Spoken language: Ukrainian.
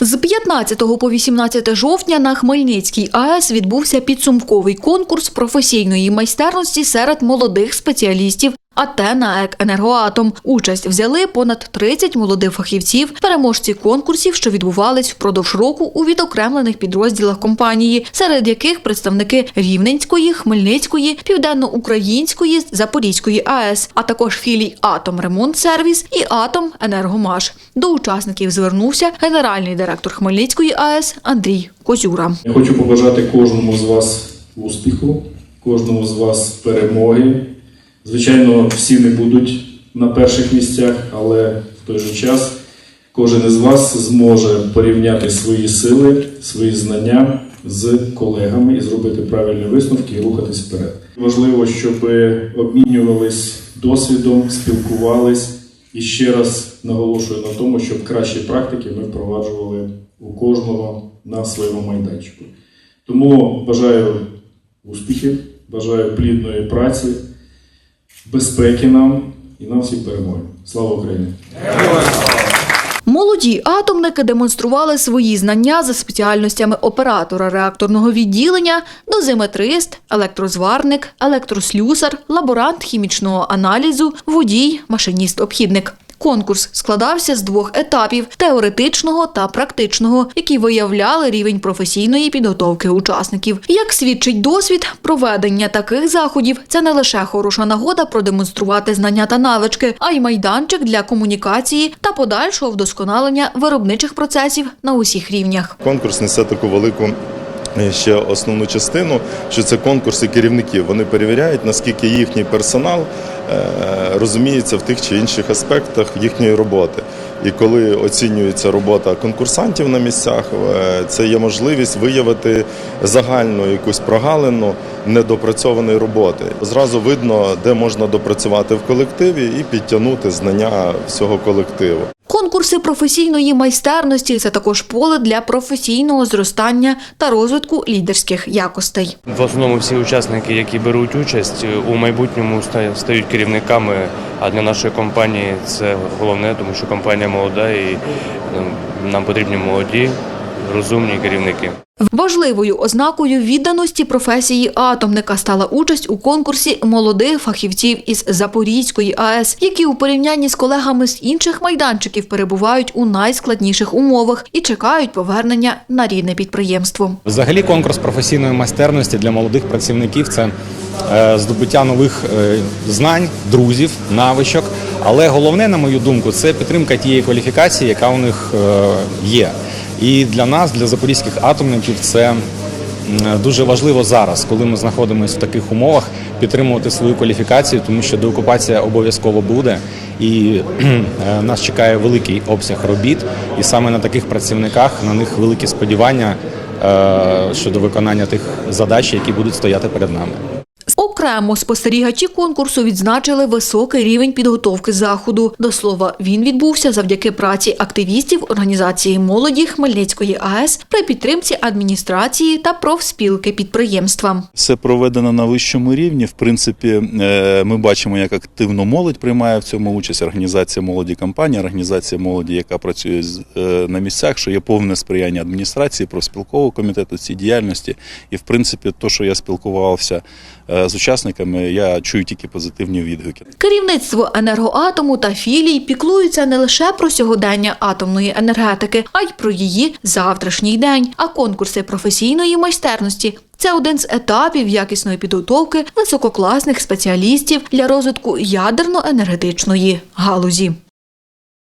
З 15 по 18 жовтня на Хмельницькій АЕС відбувся підсумковий конкурс професійної майстерності серед молодих спеціалістів АТ «НАЕК Енергоатом. Участь взяли понад 30 молодих фахівців, переможці конкурсів, що відбувались впродовж року у відокремлених підрозділах компанії, серед яких представники Рівненської, Хмельницької, Південноукраїнської, Запорізької АЕС, а також філій Атом Ремонт Сервіс і Атом Енергомаш. До учасників звернувся генеральний директор Хмельницької АЕС Андрій Козюра. Я хочу побажати кожному з вас успіху, кожному з вас перемоги. Звичайно, всі не будуть на перших місцях, але в той же час кожен із вас зможе порівняти свої сили, свої знання з колегами і зробити правильні висновки і рухатись вперед. Важливо, щоб обмінювались досвідом, спілкувались і ще раз наголошую на тому, щоб кращі практики ми впроваджували у кожного на своєму майданчику. Тому бажаю успіхів, бажаю плідної праці, безпеки нам і нам всім перемоги. Слава Україні! Молоді атомники демонстрували свої знання за спеціальностями оператора реакторного відділення, дозиметрист, електрозварник, електрослюсар, лаборант хімічного аналізу, водій, машиніст-обхідник. Конкурс складався з двох етапів теоретичного та практичного, які виявляли рівень професійної підготовки учасників. Як свідчить досвід, проведення таких заходів це не лише хороша нагода продемонструвати знання та навички, а й майданчик для комунікації та подальшого вдосконалення виробничих процесів на усіх рівнях. Конкурс несе таку велику ще основну частину, що це конкурси керівників. Вони перевіряють, наскільки їхній персонал е, розуміється в тих чи інших аспектах їхньої роботи. І коли оцінюється робота конкурсантів на місцях, е, це є можливість виявити загальну якусь прогалину недопрацьованої роботи. Зразу видно, де можна допрацювати в колективі і підтягнути знання всього колективу. Конкурси професійної майстерності це також поле для професійного зростання та розвитку лідерських якостей. В основному всі учасники, які беруть участь, у майбутньому стають керівниками. А для нашої компанії це головне, тому що компанія молода і ну, нам потрібні молоді, розумні керівники. Важливою ознакою відданості професії атомника стала участь у конкурсі молодих фахівців із Запорізької АЕС, які у порівнянні з колегами з інших майданчиків перебувають у найскладніших умовах і чекають повернення на рідне підприємство. Взагалі, конкурс професійної майстерності для молодих працівників це е, здобуття нових е, знань, друзів, навичок. Але головне, на мою думку, це підтримка тієї кваліфікації, яка у них е, є. І для нас, для запорізьких атомників, це дуже важливо зараз, коли ми знаходимося в таких умовах, підтримувати свою кваліфікацію, тому що деокупація обов'язково буде, і е, нас чекає великий обсяг робіт, і саме на таких працівниках на них великі сподівання е, щодо виконання тих задач, які будуть стояти перед нами. Окремо спостерігачі конкурсу відзначили високий рівень підготовки заходу. До слова, він відбувся завдяки праці активістів організації молоді Хмельницької АЕС при підтримці адміністрації та профспілки підприємства. Все проведено на вищому рівні. В принципі, е, ми бачимо, як активно молодь приймає в цьому участь. Організація молоді компанія, організація молоді, яка працює е, на місцях, що є повне сприяння адміністрації, профспілкового комітету цій діяльності. І в принципі, то, що я спілкувався е, з учасниками, я чую тільки позитивні відгуки. Керівництво енергоатому та філій піклуються не лише про сьогодення атомної енергетики, а й про її завтрашній день. А конкурси професійної майстерності це один з етапів якісної підготовки висококласних спеціалістів для розвитку ядерно-енергетичної галузі.